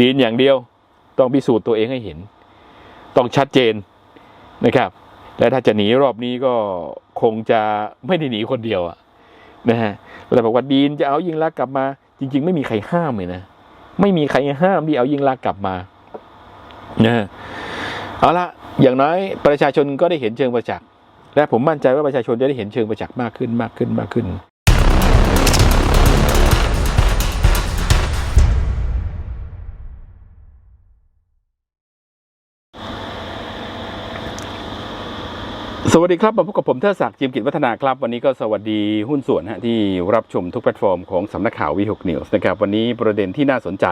ดีนอย่างเดียวต้องพิสูจน์ตัวเองให้เห็น ต้องชัดเจนนะครับ และถ้าจะหนีรอบนี้ก็คงจะไม่ได้หนีคนเดียวอะนะฮะแต่บอกว่าดีนจะเอายิงลักกลับมา จริง ๆ ไม่มีใครห้ามเลยนะไม่มีใครห้ามที่เอายิงลักกลับมานะเอาละอย่างน้อยประชาชนก็ได้เห็นเชิงประจักษ์และผมมั่นใจว่าประชาชนจะได้เห็นเชิงประจักษ์มากขึ้นมากขึ้นมากขึ้น สวัสดีครับมาพบกับผมเทอศักดิ์จิมกิจวัฒนาครับ วันนี้ก็สวัสดีหุ้นส่วนฮะที่รับชมทุกแพลตฟอร์มของสำนักข่าววีหกนิวส์นะครับ วันนี้ประเด็นที่น่าสนใจ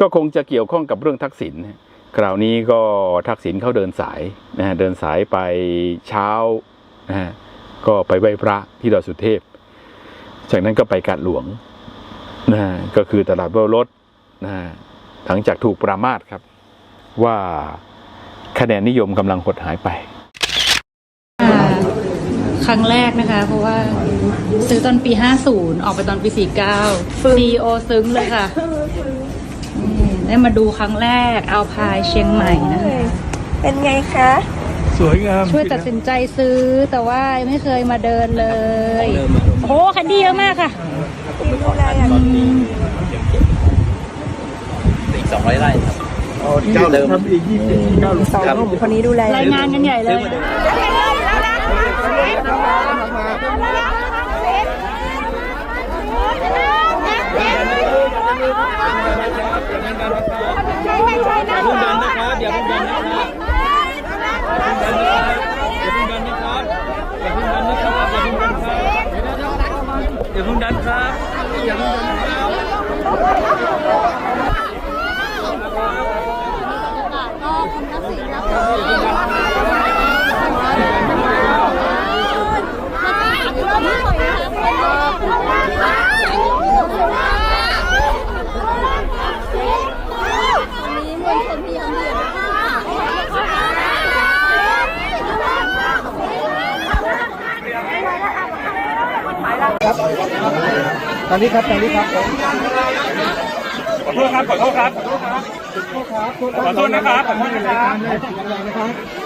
ก็คงจะเกี่ยวข้องกับเรื่องทักษิณคราวนี้ก็ทักษิณเขาเดินสายนะฮะเดินสายไปเช้านะฮะก็ไปไหว้พระที่ดอยสุเทพ จากนั้นก็ไปกาดหลวงนะฮะก็คือตลาดเบลรถนะฮะหลังจากถูกปรามาสครับ ว่าคะแนนนิยมกำลังหดหายไป ครั้งแรกนะคะ เพราะว่าซื้อตอนปี 50 ออกไปตอนปี 49 CEO ซึ้งเลยค่ะอืมได้มาดูครั้งแรกเอาพายเชียงใหม่นะคะ เป็นไงคะ สวยงามช่วยตัดสินใจซื้อแต่ว่าไม่เคยมาเดินเลยโอ้โหคันดีเยอะมากค่ะดีดูแลอย่างดีอีกสองร้อยไร่ครับเก้าทำอีกยี่สิบเก้าสองหนุ่มคนนี้ดูแลอราย่ายงดีงานกันใหญ่เลย อย่าเพิ่งดันนะครับอย่าเพิ่งดันนะครับอย่าเพิ่งดันนะครับอย่าเพิ่งดันนะ ครับทางนี้ครับทางนี้ครับ ขอโทษครับ ขอโทษครับ ขอโทษครับ ขอโทษนะครับ ขอโทษนะครับ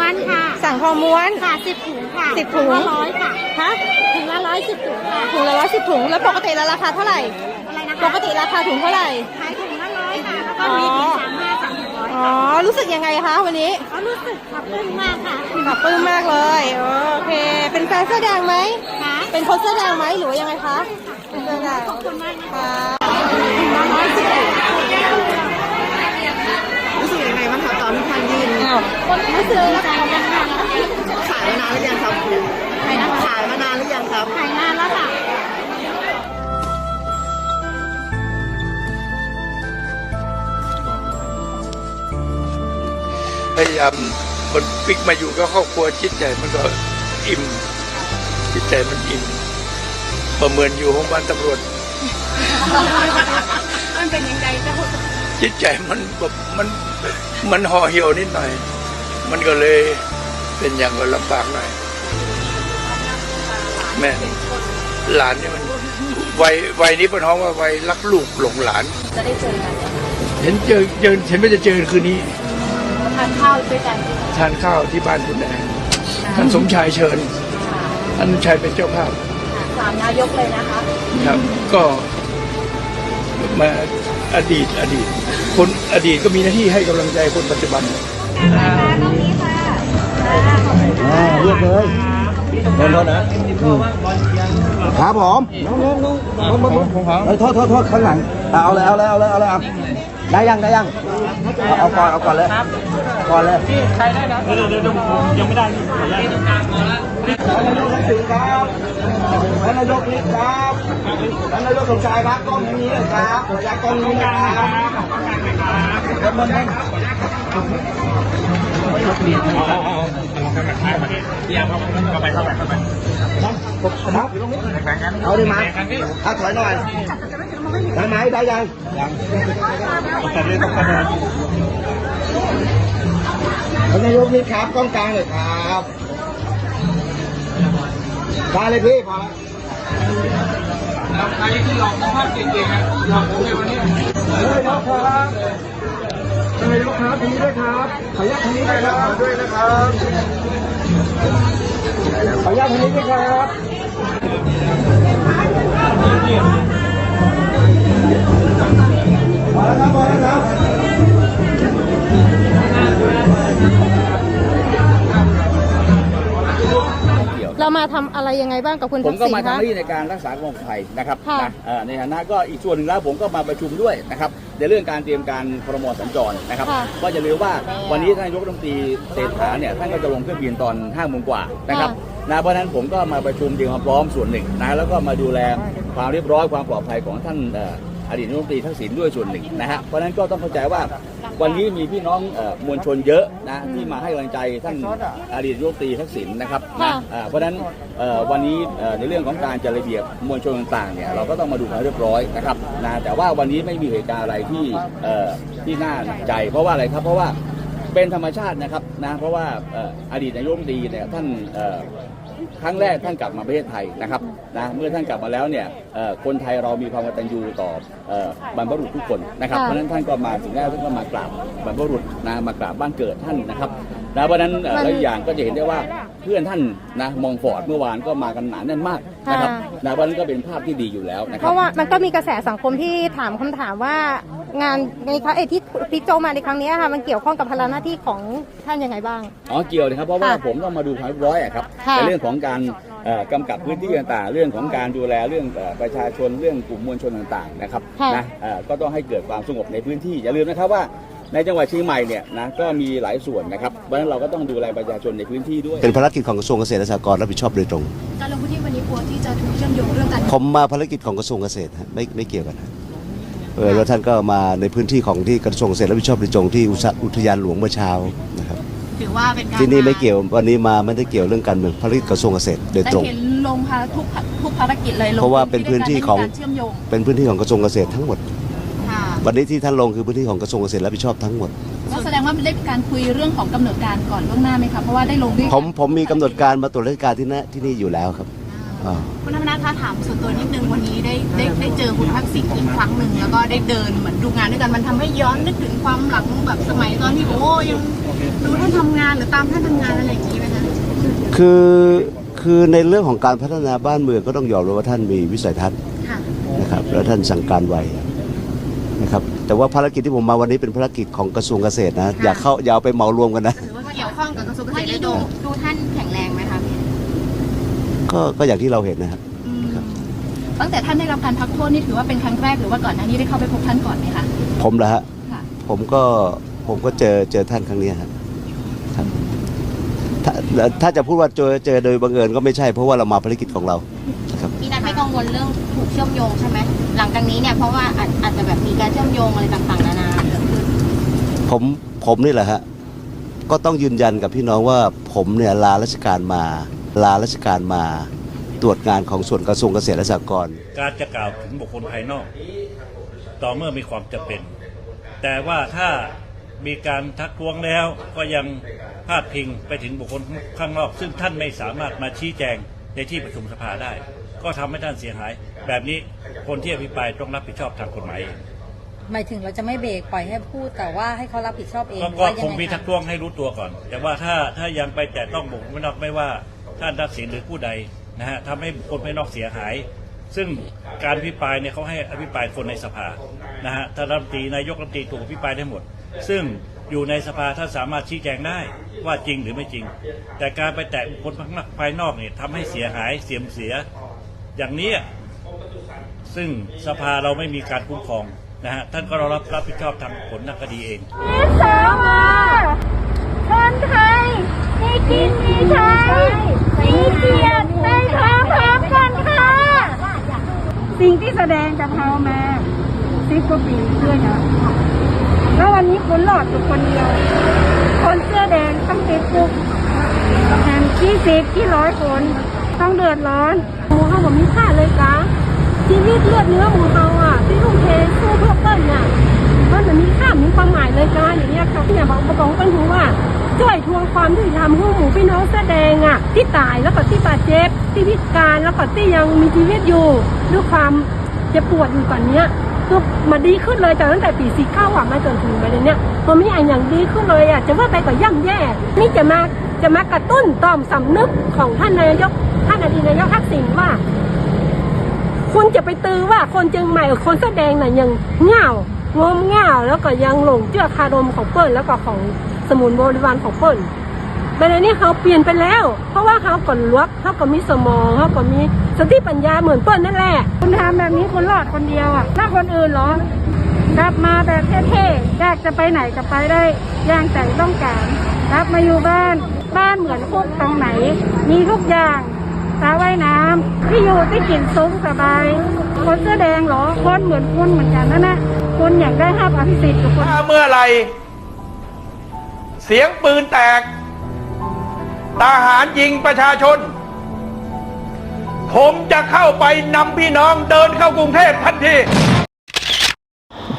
วนค่ะสั่งทองม้วน ค่ะสิบถุงค่ะสิบถุง ละร้อยค่ะฮะถุงละร้อยสิบถุงค่ะ ถุงละร้อยสิบถุง แล้วปกติแล้วราคาเท่าไหร่ อะไรนะคะปกติราคาถุงเท่าไหร่ ขายถุงละร้อยค่ะ แล้วก็มีถุงสามห้าสามร้ อยอ๋อ รู้สึกยังไงคะวันนี้เขารู้สึกขอบคุณมากค่ะขอบปลื้มมากเลย โอเค เป็นแฟนเสื้อแดงไหม ค่ะเป็นคนเสื้อแดงไหมหรือว่ายังไงคะ เป็นเสื้อแดงขอบคุณมากนะคะค่ะรู้สึกยังไงบ้างคะตอนที่ทานยืนอ้าวคนรู้สึกดีใจกันค่ะขายมานานหรือยังครับขายนะคะขายมานานหรือยังครับขายนานแล้วค่ะ พยายามคนปิกมาอยู่กับครอบครัวจิตใจมันก็อิ่มจิตใจมันอิ่มประเมินอยู่ของบ้านตำรวจ มันเป็นยังไงเจ้าจิตใจมันแบบมันมันห่อเหี่ยวนิดหน่อย มันก็เลยเป็นอย่างก็ลำบากหน่อย แม่หลานนี่มันวัยวัยนี้เป็นห้องว่าวัยรักลูกหลงหลาน จะได้เจอกัน เห็นเจอเจอเห็นไม่จะเจอคืนนี้ ทานข้าวด้วยกันทานข้าวที่บ้านคุณแดงท่านสมชายเชิญท่านชายเป็นเจ้าภาพสามนายกเลยนะคะครับก็มาอดีตอดีต คนอดีตก็มีหน้าที่ให้กำลังใจคนปัจจุบันอ่าเรียกเลยโทษโทษนะ ครับผมน้องน้องน้องน้องน้องเอ้ยโทษโทษโทษข้างหลัง เอาเลยเอาเลยเอาเลยเอาเลยเอา ได้ยังได้ยัง เอาเอาก่อนเอาก่อนเลยก่อนเลยเดี๋ยวเดี๋ยวเดี๋ยวผมยังไม่ได้นี่ขออนุญาตท่านนายกทักษิณครับท่านนายกนิดครับท่านนายกสมชายครับกล้องนี้เลยครับขออนุญาตกล้องนี้นะครับเดี๋ยวมันให้เข้าไปเข้าไปเข้าไปครับเอาได้ไหมถ้าถอยหน่อย ได้ไหมได้ยังยังต้องการเลยต้องการเลยท่านนายกนิดครับกล้องกลางเลยครับมาเลยพี่พอแล้วใครที่หลอกภาพเก่งๆอะหลอกผมในวันนี้นายกครับนายกครับทีนี้ด้วยครับขออนุญาตทีนี้ด้วยครับด้วยนะครับขออนุญาตทีนี้ด้วยครับ เรามาทำอะไรยังไงบ้างกับคุณผทัมกก็ษิณมาทำหคะน้าที่ในการรักษาความปลอดภัยนะครับค่ะนะเอ่อในฐานะก็อีกส่วนหนึ่งแล้วผมก็มาประชุมด้วยนะครับในเรื่องการเตรียมการพรมสัญจรนะครับค่ะก็จะเรียกว่าวันนี้ท่านนายกรัฐมนตรีเศรษฐาเนี่ยท่านก็จะลงเครื่องบินตอน5้าโมงกว่านะครับนะเพราะฉะนั้นผมก็มาประชุมเตรียมความพร้อมส่วนหนึ่งนะแล้วก็มาดูแลความเรียบร้อยความปลอดภัยของท่านเอ่อ อดีตนายกรัฐมนตรีทักษิณด้วยส่วนหนึ่งนะฮะเพราะฉะนั้นก็ต้องเข้าใจว่าวันนี้มีพี่น้องเอ่อมวลชนเยอะนะที่มาให้กำลังใจท่านอดีตนายกรัฐมนตรีทักษิณนะครับนะอ่าเพราะฉะนั้นเอ่อวันนี้เอ่อในเรื่องของการจัดระเบียบมวลชนต่างๆเนี่ยเราก็ต้องมาดูให้เรียบร้อยนะครับนะแต่ว่าวันนี้ไม่มีเหตุการณ์อะไรที่เอ่อที่น่าหนักใจ เพราะว่าอะไรครับเพราะว่าเป็นธรรมชาตินะครับนะเพราะว่าเอ่ออดีตนายกรัฐมนตรีเนี่ยท่านเอ่อค รั้งแรกท่านกลับมาประเทศไทยนะครับนะเมื่อท่านกลับมาแล้วเนี่ยเอ่อคนไทยเรามีความกตัญญูต่อเอ่อบรรพบุรุษทุกคนนะครับค่ะเพราะฉะนั้นท่านก็มาถึงแรกท่านก็มากราบบรรพบุรุษนะมากราบบ้านเกิดท่านนะครับนะเพราะฉะนั้นเอ่อแล้วอีกอย่างก็จะเห็นได้ว่าเพื่อนท่านนะมองฟอร์ดเมื่อวานก็มากันหนาแน่นมากนะครับ นะเพราะฉะนั้นก็เป็นภาพที่ดีอยู่แล้วนะคเพรับราะว่ามันก็มีกระแสสังคมที่ถามคำถามว่างานในครั้งเอยที่บิ๊กโจมาในครั้งนี้ค่ะมันเกี่ยวข้องกับภาระหน้าที่ของท่านยังไงบ้างอ๋อเกี่ยวนะครับเพราะว่าค่ะผมต้องมาดูความเรียบร้อยอะครับค่ะในเรื่องของการเอ่อกำกับพื้นที่ต่างๆ เรื่องของการดูแลเรื่องเอ่อประชาชนเรื่องกลุ่มมวลชนต่างๆนะครับค่ะนะเอ่อก็ต้องให้เกิดความสงบในพื้นที่อย่าลืมนะครับว่า ในจังหวัดเชียงใหม่เนี่ยนะก็มีหลายส่วนนะครับเพราะฉะนั้นเราก็ต้องดูแลประชาชนในพื้นที่ด้วย เป็นภารกิจของกระทรวงเกษตรและสหกรณ์รับผิดชอบโดยตรง การลงพื้นที่วันนี้กลัวที่จะถูกเชื่อมโยงเรื่องการผมมาภารกิจของกระทรวงเกษตรฮะไม่ไม่เกี่ยวกันฮะเออแล้วท่านก็มาในพื้นที่ของที่กระทรวงเกษตรรับผิดชอบโดยตรงที่อุตสาอุทยานหลวงเมื่อเช้านะครับถือว่าเป็นการที่นี่ไม่เกี่ยววันนี้มาไม่ได้เกี่ยวเรื่องการเมืองภารกิจกระทรวงเกษตรโดยแต่ตรง เห็นลงค่ะทุกทุกภารกิจเลยลงเพราะว่าเป็นพื้นที่ของ ไม่มีการเชื่อมโยง เป็นพื้นที่ของกระทรวงเกษตรทั้งหมดค่ะ วันนี้ที่ท่านลงคือพื้นที่ของกระทรวงเกษตรรับผิดชอบทั้งหมด แล้วแสดงว่าได้มีการคุยเรื่องของกำหนดการก่อนล่วงหน้าไหมคะเพราะว่าได้ลงด้วยผมผมมีกำหนดการมาตรวจราชการที่นี่ที่นี่อยู่แล้วครับอ่า คุณธรรมนัฐคะถามส่วนตัวนิดนึงวันนี้ได้ได้ได้เจอคุณทักษิณอีกครั้งหนึ่งแล้วก็ได้เดินเหมือนดูงานด้วยกันมันทำให้ย้อนนึกถึงความหลังแบบสมัยตอนที่โอ้ยังดูท่านทำงานหรือตามท่านทำงานอะไรอย่างนี้ไหมคะคือคือในเรื่องของการพัฒนาบ้านเมืองก็ต้องยอมรับว่าท่านมีวิสัยทัศน์ค่ะ นะครับแล้วท่านสั่งการไว นะครับแต่ว่าภารกิจที่ผมมาวันนี้เป็นภารกิจของกระทรวงเกษตรนะอย่าเข้าอย่าเอาไปเหมารวมกันนะถือว่าเกี่ยวข้องกับกระทรวงเกษตรโดยตรงดูท่านแข็งแรงไหมคะก็ก็อย่างที่เราเห็นนะครับครับ ตั้งแต่ท่านได้รับการพักโทษนี่ถือว่าเป็นครั้งแรกหรือว่าก่อนหน้านี้ได้เข้าไปพบท่านก่อนไหมคะ ผมละฮะค่ะ ผมก็ผมก็เจอเจอท่านครั้งเนี้ยครับครับถ้าถ้าจะพูดว่าเจอเจอโดยบังเอิญก็ไม่ใช่เพราะว่าเรามาภารกิจของเรา กังวลเรื่องถูกเชื่อมโยงใช่ไหมหลังจากนี้เนี่ยเพราะว่าอาจอาจจะแบบมีการเชื่อมโยงอะไรต่างๆนานาเกิดขึ้นผมผมนี่แหละฮะก็ต้องยืนยันกับพี่น้องว่าผมเนี่ยลาราชการมา ลาราชการมา ตรวจงานของส่วนกระทรวงเกษตรและสหกรณ์การจะกล่าวถึงบุคคลภายนอก ต่อเมื่อมีความจำเป็น แต่ว่าถ้ามีการทักท้วงแล้วก็ยังพาดพิงไปถึงบุคคลข้างนอก ซึ่งท่านไม่สามารถมาชี้แจงในที่ประชุมสภาได้ ก็ทำให้ท่านเสียหาย แบบนี้คนที่อภิปรายต้องรับผิดชอบทางกฎหมายเองหมายถึงเราจะไม่เบรกปล่อยให้พูดแต่ว่าให้เขารับผิดชอบเองก็หรือก็ว่าคยังงไงมีทัคะกท้วงให้รู้ตัวก่อน แต่ว่าถ้าถ้ายังไปแตะต้องบุคคลภายนอกไม่ว่าท่านทักษิณหรือผู้ใดนะฮะทำให้บุคคลภายนอกเสียหาย ซึ่งการอภิปรายเนี่ยเขาให้อภิปรายคนในสภานะฮะท่านรัฐมนตรีนายกรัฐมนตรีถูกอภิปรายได้หมด ซึ่งอยู่ในสภาท่านสามารถชี้แจงได้ว่าจริงหรือไม่จริง แต่การไปแตะบุคคลภายนอกเนี่ยทำให้เสียหายเสียมเสีย อย่างนี้ซึ่งสภาเราไม่มีการคุ้มครองนะฮะท่านก็รับรับผิดชอบทางผลทางคดีเองสวคนไทยมีกินมีใช้มีเกียรติในพร้อมพร้อมกันค่ะสิ่งที่แสดงจะพามาสิบกว่าปีด้วยนะแล้ววันนี้คนหลอดอยู่คนเดียว คนเสื้อแดงต้องติดคุกแถมที่สิบที่ร้อยคนต้องเดือดร้อน มูเขาบอกมีค่าเลยกะชีวิตเลือดเนื้อหมูเขาอะที่ลุงเทสู้เพื่อเปิ้ลเนี่ยมันจะมีค่ามีความหมายเลยกะอย่างเงี้ยครับเนี่ยบอกบอกเป็นหูว่าช่วยทวงความยุติธรรมให้หมูพี่น้องเสื้อแดงอะ ที่ตายแล้วก็ที่บาดเจ็บที่พิการแล้วก็ที่ยังมีชีวิตอยู่ด้วยความเจ็บปวดอยู่ตอนเนี้ยคือมาดีขึ้นเลยจากตั้งแต่ปีสี่เก้าอะมาจนถึงวันเนี้ยพอมีอันอย่างดีขึ้นเลยอะจะว่าไปก็ย่ำแย่ นี่จะมา จะมากระตุ้นต่อมสำนึกของท่านนายกท่านอดีตนายกทักษิณว่า คุณจะไปตือว่าคนเชียงใหม่กับคนแสดงน่ะยังเหงางมเหงาแล้วก็ยังหลงเชื่อคารมของเปิ้ลแล้วก็ของสมุนบริวารของเปิ้ลแต่ในนี้เขาเปลี่ยนไปแล้ว เพราะว่าเขาก็ลวกเขาก็มีสมองเขาก็มีสติปัญญาเหมือนเปิ้ลนั่นแหละ คุณทำแบบนี้คุณรอดคนเดียวอะถ้าคนอื่นเหรอกลับมาแบบเท่ๆอยากจะไปไหนก็ไปได้อย่างใจต้องการกลับมาอยู่บ้าน บ้านเหมือนคุกตรงไหน มีทุกอย่างสระว่ายน้ำที่อยู่ที่กินซุ้มสบาย คนเสื้อแดงเหรอคนเหมือนคุณเหมือนกันนั่นนะคุณอยากได้ห้าอภิสิทธิ์กับคนถ้าเมื่อไหรเสียงปืนแตกทหารยิงประชาชน ผมจะเข้าไปนำพี่น้องเดินเข้ากรุงเทพทันที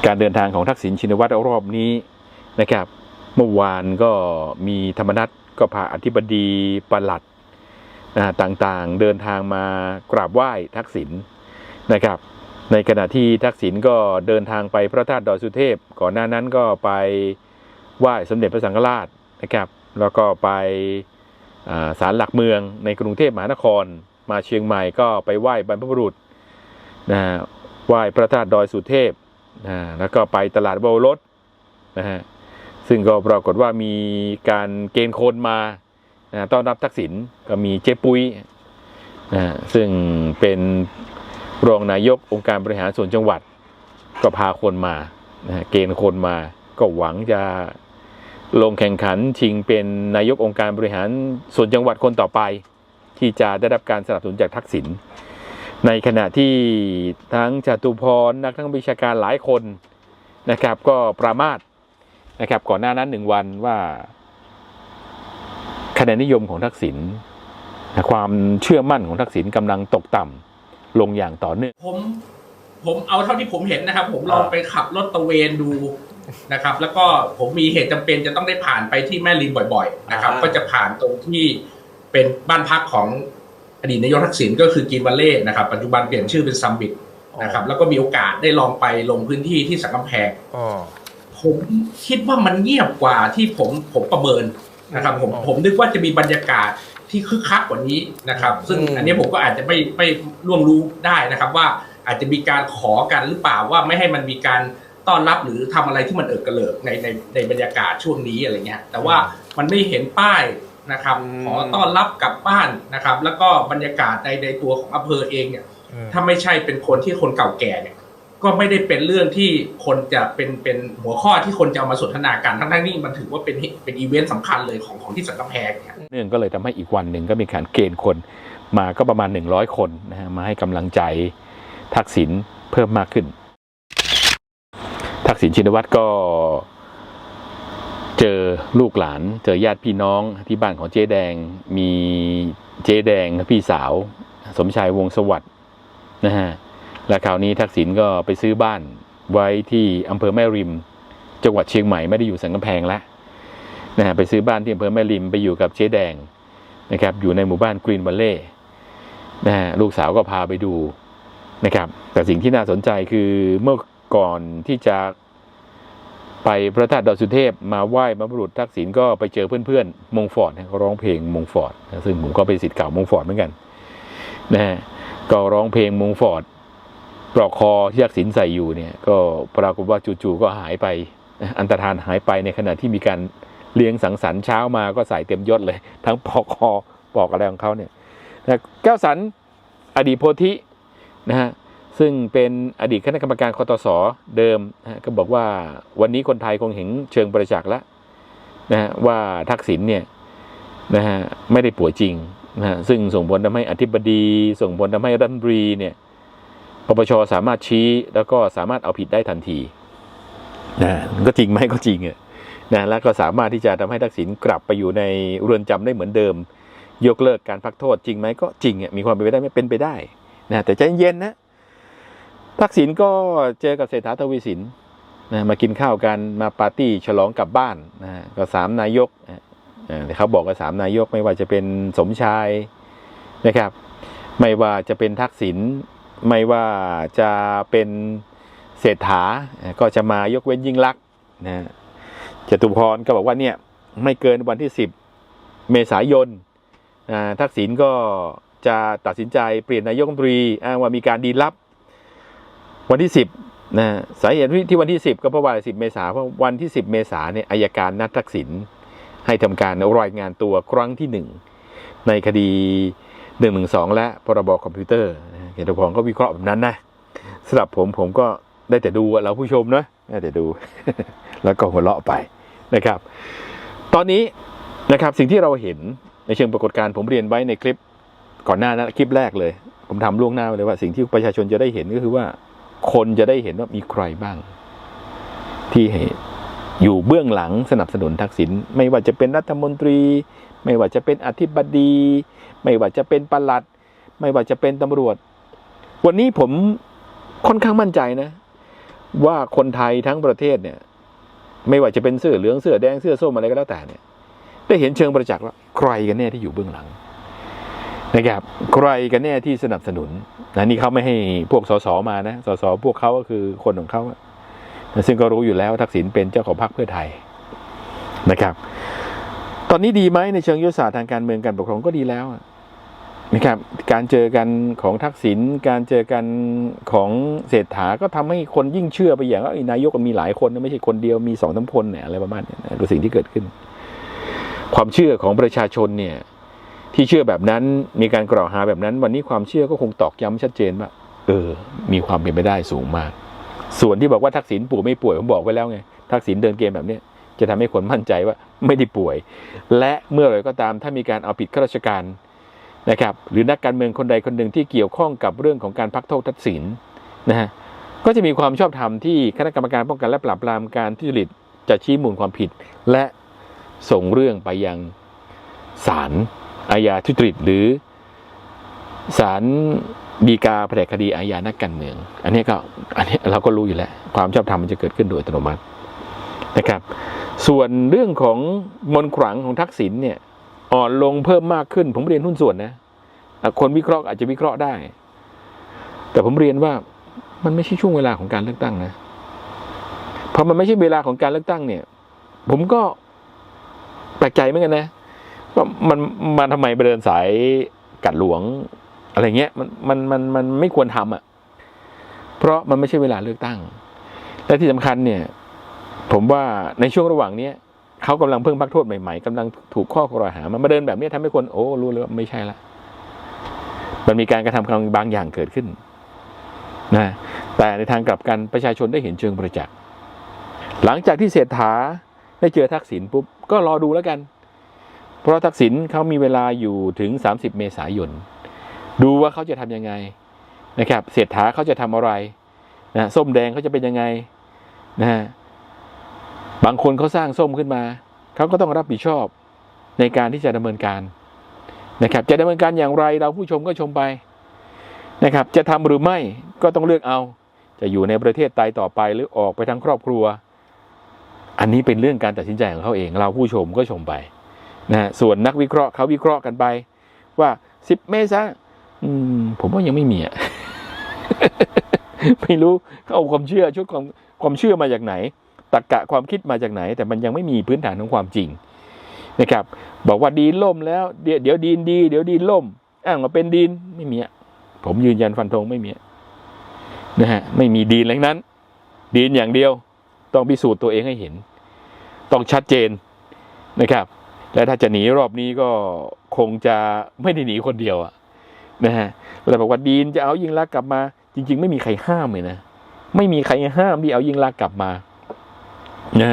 การเดินทางของทักษิณชินวัตรรอบนี้นะครับ เมื่อวานก็มีธรรมนัต ก็พาอธิบดีปลัดต่างๆ เดินทางมากราบไหว้ทักษิณนะครับ ในขณะที่ทักษิณก็เดินทางไปพระธาตุดอยสุเทพ ก่อนหน้านั้นก็ไปไหว้สมเด็จพระสังฆราชนะครับ แล้วก็ไปศาลหลักเมืองในกรุงเทพมหานคร มาเชียงใหม่ก็ไปไหว้บรรพบุรุษนะฮะไหว้พระธาตุดอยสุเทพนะแล้วก็ไปตลาดโบรถนะฮะ ซึ่งก็ปรากฏว่ามีการเกณฑ์คนมาต้อนรับทักษิณก็มีเจ๊ปุ้ยซึ่งเป็นรองนายกองค์การบริหารส่วนจังหวัด ก็พาคนมาเกณฑ์คนมาก็หวังจะลงแข่งขันชิงเป็นนายกองค์การบริหารส่วนจังหวัดคนต่อไป ที่จะได้รับการสนับสนุนจากทักษิณในขณะที่ทั้งจตุพรนักทั้งวิชาการหลายคนนะครับ ก็ประมาท นะครับ ก่อนหน้านั้นหนึ่งวันว่าคะแนนนิยมของทักษิณความเชื่อมั่นของทักษิณกำลังตกต่ำลงอย่างต่อเนื่องผมผมเอาเท่าที่ผมเห็นนะครับ ผมลองไปขับรถตระเวนดูนะครับ แล้วก็ผมมีเหตุจำเป็นจะต้องได้ผ่านไปที่แม่ริมบ่อยๆ นะครับ ก็จะผ่านตรงที่เป็นบ้านพักของอดีตนายกทักษิณก็คือกินวัลเล่นะครับปัจจุบันเปลี่ยนชื่อเป็นซัมบิทนะครับ แล้วก็มีโอกาสได้ลองไปลงพื้นที่ที่สังกำแพง ผมคิดว่ามันเงียบกว่าที่ผมผมประเมินนะครับผมผมนึกว่าจะมีบรรยากาศที่คึกคักกว่านี้นะครับ ซึ่งอันนี้ผมก็อาจจะไม่ไม่ล่วงรู้ได้นะครับ ว่าอาจจะมีการขอกันหรือเปล่าว่าไม่ให้มันมีการต้อนรับหรือทำอะไรที่มันเอิกกระเลิกในในในบรรยากาศช่วงนี้อะไรเงี้ยแต่ว่ามันไม่เห็นป้ายนะครับขอต้อนรับกลับบ้านนะครับ แล้วก็บรรยากาศในในตัวของอำเภอเองเนี่ยถ้าไม่ใช่เป็นคนที่คนเก่าแก่เนี่ย ก็ไม่ได้เป็นเรื่องที่คนจะเป็นเป็นหัวข้อที่คนจะเอามาสนทนากันทั้งๆที่มันถือว่าเป็นเป็นอีเวนต์สำคัญเลยของของที่สันกำแพงเนี่ยเนื่องก็เลยทำให้อีกวันหนึ่งก็มีการเกณฑ์คนมาก็ประมาณ 100 คนนะฮะมาให้กำลังใจทักษิณเพิ่มมากขึ้น ทักษิณชินวัตรก็เจอลูกหลาน เจอญาติพี่น้องที่บ้านของเจ๊แดงมีเจ๊แดงพี่สาว สมชายวงสวัสด์นะฮะ และคราวนี้ทักษิณก็ไปซื้อบ้านไว้ที่อำเภอแม่ริม จังหวัดเชียงใหม่ไม่ได้อยู่สันกำแพงแล้วนะฮะไปซื้อบ้านที่อำเภอแม่ริมไปอยู่กับเจ๊แดงนะครับอยู่ในหมู่บ้านกรีนวัลเล่นะฮะลูกสาวก็พาไปดูนะครับแต่สิ่งที่น่าสนใจคือเมื่อก่อนที่จะไปพระธาตุดอยสุเทพมาไหว้บรรพบุรุษทักษิณก็ไปเจอเพื่อนๆมงฟอร์ดเขาร้องเพลงมงฟอร์ดซึ่งผมก็เป็นศิษย์เก่ามงฟอร์ดเหมือนกันนะฮะก็ร้องเพลงมงฟอร์ด ปลอกคอที่ทักษิณใส่อยู่เนี่ย ก็ปรากฏว่าจู่ๆก็หายไป อันตรธานหายไปในขณะที่มีการเลี้ยงสังสรรค์เช้ามาก็ใส่เต็มยศเลย ทั้งปลอกคอปลอกอะไรของเขาเนี่ยนะแก้วสันอดีตโพธินะฮะซึ่งเป็นอดีตคณะกรรมการคอตสเดิมนะฮะก็บอกว่าวันนี้คนไทยคงเห็นเชิงประจักษ์แล้วนะฮะว่าทักษิณเนี่ยนะฮะไม่ได้ป่วยจริงนะฮะซึ่งส่งผลทำให้อธิบดี ส่งผลทำให้รัฐมนตรีเนี่ย ปปชสามารถชี้แล้วก็สามารถเอาผิดได้ทันทีนะก็จริงไหมก็จริงอะนะแล้วก็สามารถที่จะทำให้ทักษิณกลับไปอยู่ในเรือนจำได้เหมือนเดิม ยกเลิกการพักโทษจริงไหมก็จริงอะมีความเป็นไปได้ไหม่เป็นไปได้นะแต่ใจเย็นนะทักษิณก็เจอกับเศรษฐาทวีสินนะมากินข้าวกันมาปาร์ตี้ฉลองกลับบ้านนะก็สามนายกนะอ่เขาบอกว่าสามนายกไม่ว่าจะเป็นสมชายนะครับ ไม่ว่าจะเป็นทักษิณ ไม่ว่าจะเป็นเศรษฐาก็จะมายกเว้นยิ่งลักษณ์นะจตุพรก็บอกว่าเนี่ยไม่เกินวันที่ 10 เมษายนอ่าทักษิณก็จะตัดสินใจเปลี่ยนนายกรัฐมนตรีอ้างว่ามีการดีลับ วันที่ 10นะสาเหตุที่วันที่ 10 ก็เพราะว่า10 เมษาเพราะวันที่ 10 เมษาเนี่ยอายการนัดทักษิณให้ทำการรายงานตัวครั้งที่ 1 ในคดี 112 และพรบคอมพิวเตอร์ นะเกตพรก็วิเคราะห์แบบนั้นนะสำหรับผมผมก็ได้แต่ดูเราผู้ชมนะได้แต่ดู แล้วก็หัวเราะไปนะครับ ตอนนี้นะครับสิ่งที่เราเห็นในเชิงปรากฏการณ์ผมเรียนไว้ในคลิปก่อนหน้านั้นคลิปแรกเลย ผมทำล่วงหน้าไว้เลยว่าสิ่งที่ประชาชนจะได้เห็นก็คือว่า คนจะได้เห็นว่ามีใครบ้าง ที่อยู่เบื้องหลังสนับสนุนทักษิณไม่ว่าจะเป็นรัฐมนตรี ไม่ว่าจะเป็นอธิบดี ไม่ว่าจะเป็นปลัด ไม่ว่าจะเป็นตำรวจ วันนี้ผมค่อนข้างมั่นใจนะ ว่าคนไทยทั้งประเทศเนี่ย ไม่ว่าจะเป็นเสื้อเหลืองเสื้อแดงเสื้อส้มอะไรก็แล้วแต่เนี่ย ได้เห็นเชิงประจักษ์ว่าใครกันแน่ที่อยู่เบื้องหลังนะครับใครกันแน่ที่สนับสนุนนะนี่เขาไม่ให้พวกสสมานะสสพวกเขาก็คือคนของเขาซึ่งก็รู้อยู่แล้วทักษิณเป็นเจ้าของพรรคเพื่อไทยนะครับ ตอนนี้ดีไหมในเชิงยุทธศาสตร์ทางการเมืองการปกครองก็ดีแล้ว นะครับการเจอกันของทักษิณการเจอกันของเศรษฐาก็ทำให้คนยิ่งเชื่อไปอย่างว่าไอ้นายกมีหลายคนนะไม่ใช่คนเดียวมีสองสาคนเนี่ยอะไรประมาณเนี้ยนะคือสิ่งที่เกิดขึ้น ความเชื่อของประชาชนเนี่ยที่เชื่อแบบนั้นมีการกล่าวหาแบบนั้น วันนี้ความเชื่อก็คงตอกย้ำชัดเจนว่าเออ มีความเป็นไปได้สูงมาก ส่วนที่บอกว่าทักษิณป่วยไม่ป่วยผมบอกไว้แล้วไงทักษิณเดินเกมแบบนี้จะทำให้คนมั่นใจว่าไม่ได้ป่วย และเมื่อไรก็ตามถ้ามีการเอาผิดข้าราชการ นะครับหรือนักการเมืองคนใดคนหนึ่งที่เกี่ยวข้องกับเรื่องของการพักโทษทักษิณนะฮะก็จะมีความชอบธรรมที่คณะกรรมการป้องกันและปราบปรามการทุจริตจะชี้มูลความผิด และส่งเรื่องไปยังศาลอาญาทุจริตหรือศาลฎีกาแผนกคดีอาญานักการเมือง อันนี้ก็อันนี้เราก็รู้อยู่แล้ว ความชอบธรรมมันจะเกิดขึ้นโดยอัตโนมัตินะครับ ส่วนเรื่องของมนขลังของทักษิณเนี่ย อ่อนลงเพิ่มมากขึ้น ผมเรียนหุ้นส่วนนะคนวิเคราะห์อาจจะวิเคราะห์ได้ แต่ผมเรียนว่ามันไม่ใช่ช่วงเวลาของการเลือกตั้งนะพอมันไม่ใช่เวลาของการเลือกตั้งเนี่ย ผมก็แปลกใจเหมือนกันนะว่ามันมาทำไมไปเดินสายกัดหลวงอะไรเงี้ยมันมันมันมันไม่ควรทำอะ เพราะมันไม่ใช่เวลาเลือกตั้ง และที่สำคัญเนี่ย ผมว่าในช่วงระหว่างเนี้ย เขากำลังเพิ่งพักโทษใหม่ๆกำลังถูกข้อกล่าวหามันมาเดินแบบนี้ทำให้คนโอ้รู้เลยว่าไม่ใช่ละมันมีการกระทำบางอย่างเกิดขึ้นนะแต่ในทางกลับกันประชาชนได้เห็นเชิงประจักษ์หลังจากที่เศรษฐาได้เจอทักษิณปุ๊บก็รอดูแล้วกัน เพราะทักษิณเขามีเวลาอยู่ถึง 30 เมษายน ดูว่าเขาจะทำยังไงนะครับเศรษฐาเขาจะทำอะไรนะส้มแดงเขาจะเป็นยังไงนะฮะ บางคนเขาสร้างส้มขึ้นมา เขาก็ต้องรับผิดชอบในการที่จะดำเนินการนะครับ จะดำเนินการอย่างไรเราผู้ชมก็ชมไปนะครับ จะทำหรือไม่ก็ต้องเลือกเอา จะอยู่ในประเทศไทยต่อไปหรือออกไปทั้งครอบครัว อันนี้เป็นเรื่องการตัดสินใจของเขาเอง เราผู้ชมก็ชมไปนะส่วนนักวิเคราะห์เขาวิเคราะห์กันไป ว่าสิบเมษาผมว่ายังไม่มีอะไม่รู้เขาเอาความเชื่อชุดความความเชื่อมาจากไหน ตรรกะความคิดมาจากไหน แต่มันยังไม่มีพื้นฐานของความจริงนะครับ บอกว่าดีนล่มแล้ว เดี๋ยวดีนดี เดี๋ยวดีนล่มอ้างมาเป็นดีนไม่มีผมยืนยันฟันธงไม่มีนะฮะไม่มีดีนอะไรทั้งนั้น ดีนอย่างเดียว ต้องพิสูจน์ตัวเองให้เห็น ต้องชัดเจนนะครับ และถ้าจะหนีรอบนี้ก็คงจะไม่ได้หนีคนเดียวอะนะฮะแล้วบอกว่าดีนจะเอายิงรักกลับมาจจริง ๆ ไม่มีใครห้ามเลยนะไม่มีใครห้ามที่เอายิงลักกลับมา นะ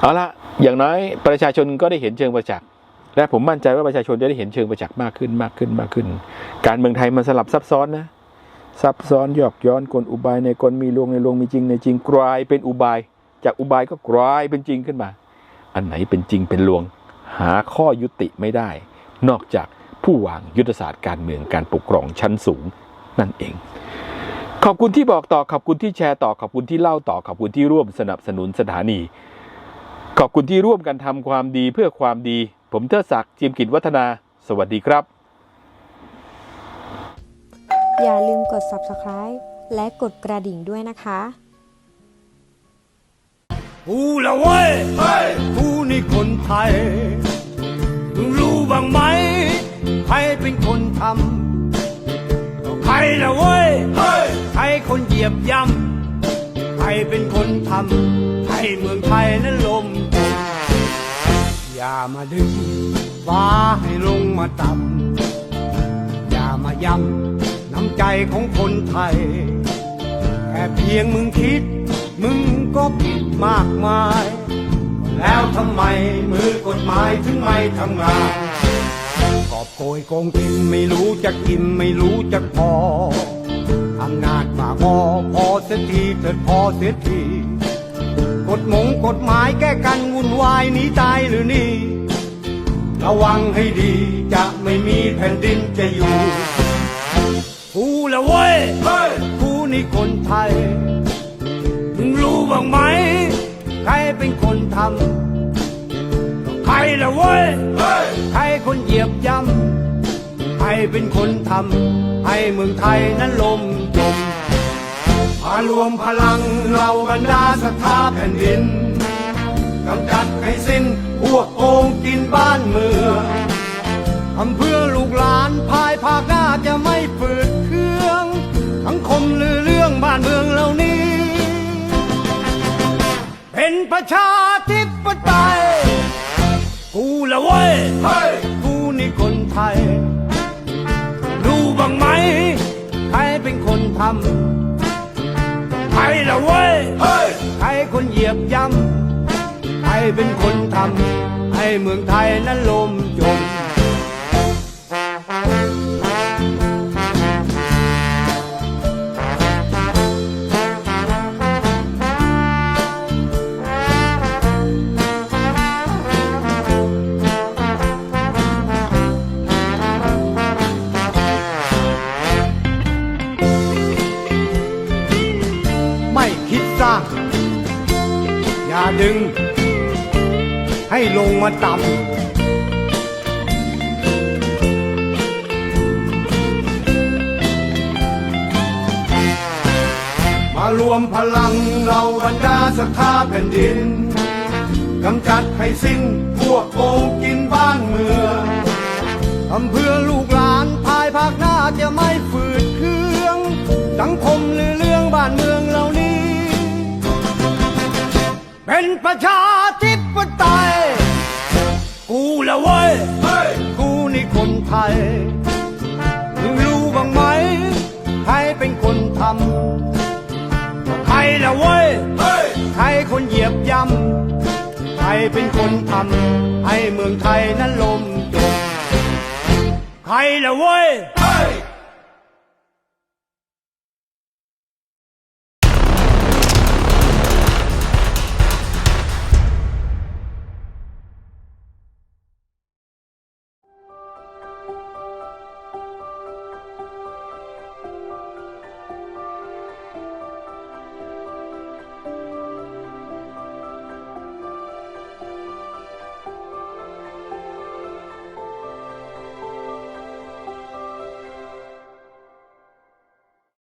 เอาละอย่างน้อยประชาชนก็ได้เห็นเชิงประจักษ์และผมมั่นใจว่าประชาชนจะได้เห็นเชิงประจักษ์มากขึ้นมากขึ้นมากขึ้น การเมืองไทยมันสลับซับซ้อนนะซับซ้อนหยอกย้อนกลอุบายในกลมีลวงในลวงมีจริงในจริงกลายเป็นอุบาย จากอุบายก็กลายเป็นจริงขึ้นมา อันไหนเป็นจริงเป็นลวง หาข้อยุติไม่ได้ นอกจากผู้วางยุทธศาสตร์การเมืองการปกครองชั้นสูงนั่นเอง ขอบคุณที่บอกต่อขอบคุณที่แชร์ต่อขอบคุณที่เล่าต่อขอบคุณที่ร่วมสนับสนุนสถานี ขอบคุณที่ร่วมกันทำความดีเพื่อความดี ผมเทิดศักดิ์เจียมกิจวัฒนา สวัสดีครับ อย่าลืมกด subscribe และกดกระดิ่งด้วยนะคะกูละเว้ยกูนี่คนไทยมึงรู้บ้างไหม ใครเป็นคนทำก็ใครละเว้ย ใครคนเหยียบย่ำใครเป็นคนทำให้เมืองไทยนั้นลมอย่ามาดึงฟ้าให้ลงมาต่ำอย่ามาย้ำน้ำใจของคนไทย แค่เพียงมึงคิด มึงก็ผิดมากมาย แล้วทำไมมือกฎหมายถึงไม่ทำงานกอบโกยโกงกินไม่รู้จะกินไม่รู้จะพอ อำนาจปากพอพอเสียทีเถิดพอเสียทีกฎหมงกฎหมายแก้กันวุ่นวายหนีตายหรือนี่ ระวังให้ดีจะไม่มีแผ่นดินจะอยู่กูละเว้ยกูนี่คนไทยมึงรู้บ้างไหม ใครเป็นคนทำใครละเว้ยใครคนเหยียบย่ำใคร เป็นคนทำให้เมืองไทยนั้นลมจมมารวมพลังเราบรรดาสถาแผ่นดินกำจัดให้สิ้นพวกโกงกินบ้านเมืองทำเพื่อลูกหลานภายภาคหน้าจะไม่ฝืดเคืองสังคมลือเรื่องบ้านเมืองเหล่านี้ เป็นประชาธิปไตยกูละเว้ย ทำใครละเว้ยใครคนเหยียบย่ำใครเป็นคนทำให้เมืองไทยนั้นลมจมไม่ อย่าดึง ให้ลงมาต่ำมารวมพลังเราบรรดาศรัทธาแผ่นดินกำจัดให้สิ้นพวกโกงกินบ้านเมืองทำเพื่อลูกหลานภายภาคหน้าจะไม่ฝืดเคือง สังคมหรือเรื่องบ้านเมืองเหล่า เป็นประชาธิปไตย กูละเว้ย กูนี่คนไทย มึงรู้บ้างไหม ใครเป็นคนทำ ใครละเว้ย ใครคนเหยียบย่ำ ใครเป็นคนทำให้เมืองไทยนั้นลมจม ใครละเว้ย